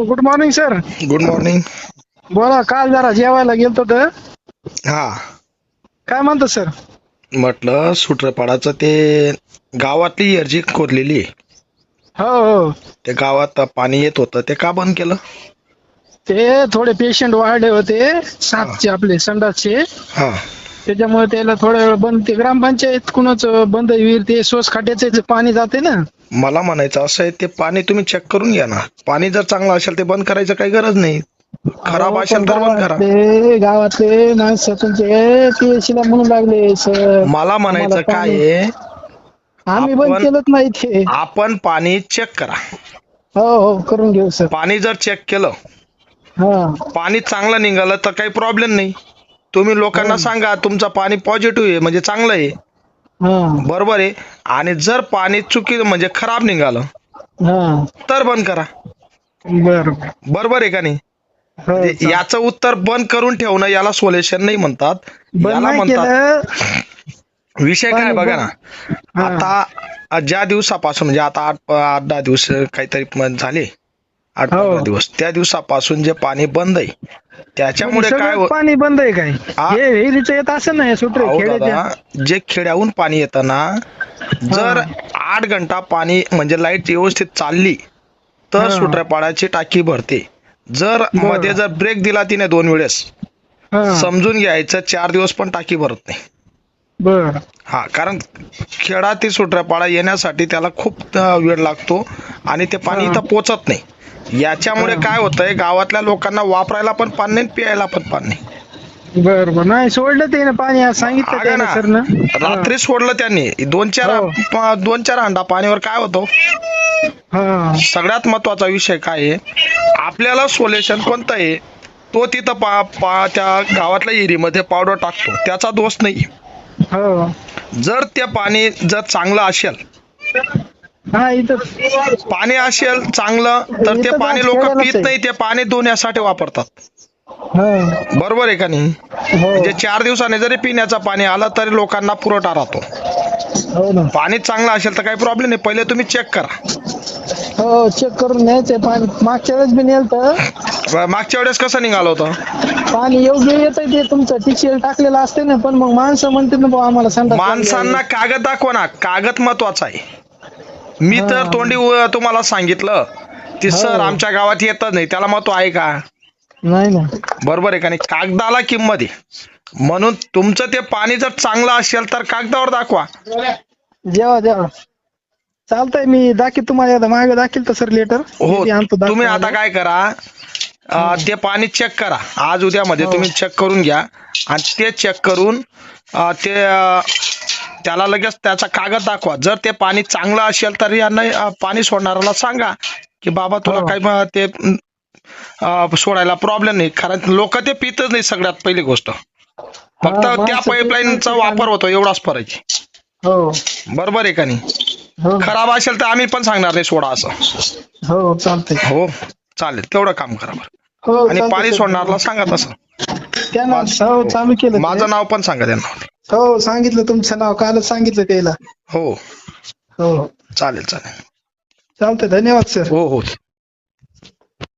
Good morning sir. Good morning. बोला काल जरा जेवायला गेलतो तर? हा. काय म्हणतो सर? म्हटलं सुट्रपाडाचं ते गावातली एरजी आहे. हो हो. ते गावात पाणी येत होतं ते का बंद केलं? ते थोडे पेशंट वाढले होते सातचे आपले संडासचे. हा. त्याच्यामुळे त्याला थोड्या वेळ बंद ते ग्रामपंचायत कुणाच बंद विहीर ते सोस खाट्याचे जे पाणी जाते ना. मला म्हणायचं असं आहे ते पाणी तुम्ही चेक करून घ्या ना. पाणी जर चांगलं असेल ते बंद करायचं काही गरज नाही. खराब असेल तर बंद करा. गावातले गावातले माणसं तुमचे पीएचसीला म्हणून लागले सर मला म्हणायचं काय आहे आम्ही बंद आपण- केलंच नाही ते आपण पाणी चेक करा. हो हो करून घेऊ सर पाणी जर चेक केलं हा. पाणी चांगलं निघालं तर काही प्रॉब्लेम नाही. तुम्ही लोकांना सांगा तुमचं पाणी पॉझिटिव्ह आहे म्हणजे चांगलं आहे. हा. बरोबर आहे. आणि जर पाणी चुकी म्हणजे खराब निघालं हा. तर बंद करा. बर. बरोबर आहे का नाही? हो, म्हणजे याचं उत्तर बंद करून ठेवणं याला सोल्युशन नाही म्हणतात. बंद याला नाही म्हणतात केलं. विषय काय आहे बघा ना. हा. आता ज्या दिवसापासून म्हणजे आता आठ आठ दहा दिवस काहीतरी म- झाले. आठ हो. पंधरा दिवस. त्या दिवसापासून जे पाणी बंद आहे त्याच्यामुळे काय सगळं हो- पाणी बंद आहे काय? हे विहिरीचं येत असं नाही सुटरे अहो खेड्याच्या दादा जे खेड्याहून पाणी येतं ना जर आठ घंटा पाणी म्हणजे लाइट व्यवस्थित चालली तर हा. सुट्रेपाडाची टाकी भरते जर बरं. मध्ये जर ब्रेक दिला तिने दोन वेळेस हा, समजून घ्यायचं चार दिवस पण टाकी भरत नाही बर हा कारण खेळा ते सुट्रेपाडा येण्यासाठी त्याला खूप अं, वेळ लागतो आणि ते पाणी हा. इथं पोचत नाही याच्यामुळे. काय होतंय गावातल्या लोकांना वापरायला पण पाणी नाही प्यायला पण पाणी नाही. बर बर. नाही सोडलं ते ना पाणी आज सांगितलं अगं त्यानं ना, सर ना रात्री सोडलं त्यांनी. दोन चार हो. दोन चार अंडा पाणीवर काय होतं? हा. सगळ्यात महत्त्वाचा विषय काय आहे? आपल्याला सोल्युशन कोणतं आहे? तो तिथं पा पा त्या गावातल्या एरीमध्ये पावडर टाकतो. त्याचा दोष नाही. हो. जर ते पाणी जर चांगलं असेल हा इथं पाणी असेल चांगलं तर ते इथं पाणी लोक पित आहे. नाही ते पाणी धुण्यासाठी वापरतात. हा. बरोबर आहे का नाही? हो. म्हणजे चार दिवसाने जरी पिण्याचं पाणी आलं तरी लोकांना पुरवठा राहतो. हो ना. पाणी चांगलं असेल तर काही प्रॉब्लेम नाही. पहिले तुम्ही चेक करा. हो चेक करून न्यायचंय पाणी मागच्या वेळेस बी नेलं तर मागच्या वेळेस कसं निघालं होतं? पाणी योग्य येत ते तुमचं. टीसीएल टाकलेलं असते ना पण मग माणसं म्हणते ना आम्हाला संडास माणसांना कागद दाखवा ना. कागद महत्त्वाचा आहे. मी तर हा. तोंडी उ- तुम्हाला सांगितलं. की हो. सर आमच्या गावात येतच नाही. त्याला महत्त्व आहे का? नाही ना. बरोबर आहे का नाही? कागदाला किंमत आहे. म्हणून तुमचं ते पाणी जर चांगलं असेल तर कागदावर दाखवा. जेवा जेवा. चालतंय मी दाखील तुम्हाला एकदा. मागे दाखील तर सर लेटर हो तुम्ही आता काय करा? अं, ते पाणी चेक करा. आज उद्या मध्ये हो. तुम्ही चेक करून घ्या. आणि ते चेक करून अं, ते अं, त्याला लगेच त्याचा कागद दाखवा. जर ते पाणी चांगलं असेल तर यांना पाणी सोडणाऱ्याला सांगा की बाबा तुला हो. काही ते सोडायला प्रॉब्लेम नाही. कारण लोक ते पितच नाही सगळ्यात पहिली गोष्ट. फक्त त्या पाईपलाईनचा. वापर होतो एवढाच फरक हो. बरोबर आहे का नाही? हो. खराब असेल तर आम्ही पण सांगणार नाही सोडा असं. हो चालतंय. हो चालेल. तेवढं काम करा बरं. आणि पाणी. सोडणारला सांगा तसं. माझं नाव पण सांगा त्यांना. हो सांगितलं तुमचं नाव. कालच सांगितलं त्याला. हो. हो. चालेल चालेल. चालतंय. धन्यवाद सर हो हो.